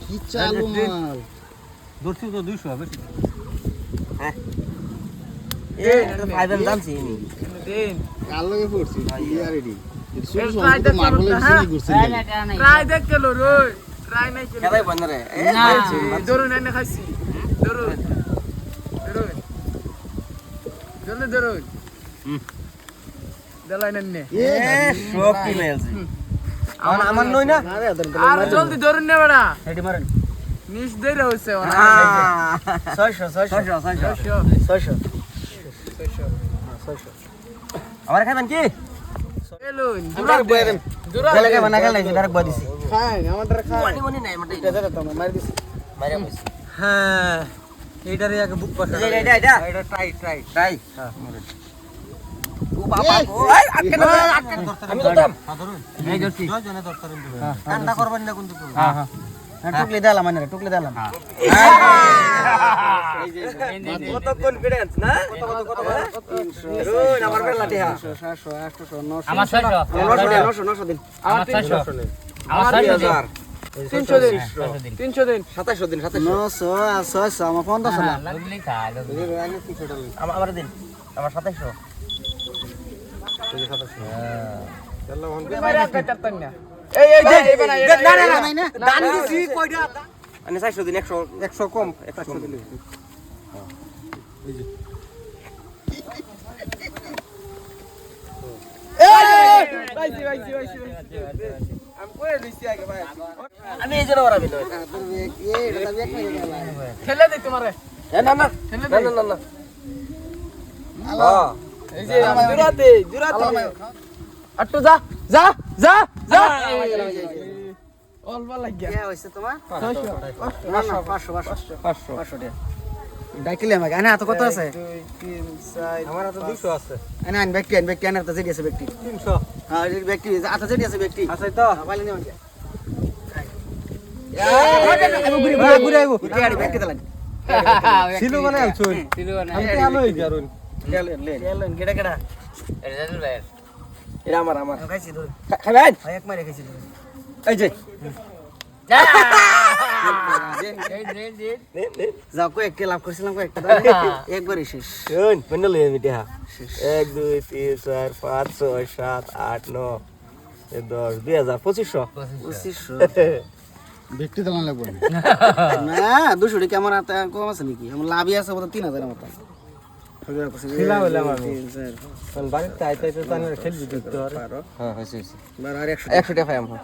কি চালু মাল ধরছি তো দুইশো লগে পড়ছি? হ্যাঁ? ট্রাই দেখ কেলো রোই। ট্রাই নাই কেলো ধরুন এনে খাইছি। ধরুন ধরুন। জলদি ধরুন। দেলাই নেন নে। আমার নই না। আর জলদি ধরুন নে বড়া। রেডি মারেন। নিচ দেই রয়েছে ওরা। ছয়শো ছয়শো। ছয়শো, ছয়শো। ছয়শো। আমার খাবেন কি? আমরা মনি মনি হ্যাঁ এইটারে আগে বুক করতে এটা, এটা, এটা? এটা ট্রাই ট্রাই ট্রাই হ্যাঁ ও বাবা, ও, এই, আটকে না, আটকে আমি ধরতাম। এই ধরছি জনে ধরতাম কান্না করবেন না কিন্তু হ্যাঁ হ্যাঁ। টুকলি দিলাম মানে টুকলি দিলাম কত কনফিডেন্স না? কত কত কত রুন আমার বেলা আমার দিন আমার আমার। তিনশো। দিন। তিনশো। দিন। সাতাশশো দিন। সাতাশশো নশো ছয়শো আমার আমার দিন। আমার সাতাশশো আমি এই, জন্য ঠেলে দিই তোমারে। না না না না। না হ্যাঁ এই যে, আমি। যা, যা, যা, যা। অল্প লাগিয়া। আমাকে আনে কত আছে দুই, তিন, চার, আমার তো দুশো আছে আনে আন ব্যক্তি আন ব্যক্তি আনে হাতে যেটি আছে ব্যক্তি তিনশো হ্যাঁ এই ব্যক্তি হাতে যেটি আছে ব্যক্তি আছে তো পাইলে নিয়ে ঘুরে ঘুরে আইবো গাড়ি ব্যক্তি মানে আলছুন না আমি আলোই গেলেন গেলেন কেডা কেডা? এটা জাদু রে এটা আমার আমার। খাইছি ধরে। খাবেন ভাই এক মারে খাইছি ধরে। এই যে। যা! এই দে দে যাও কয়েকটা লাভ করছিলাম কয়েকটা। একবারই শেষ। শুন এক দুই তিন চার পাঁচ ছয় সাত আট নয় এ দশ দুই হাজার পঁচিশশো। পঁচিশশো। ব্যক্তি দালান লাগবে না। দুশো টাকা আমার কম আছে নাকি? আমার লাভই আছে বোধ তিন হাজার মতো। খিলা হইলাম আমি। বাড়িতে আইতে আইতে তো খেলবি দেখতে হ্যাঁ হয়েছে আর একশো একশো টাকা পাই আমার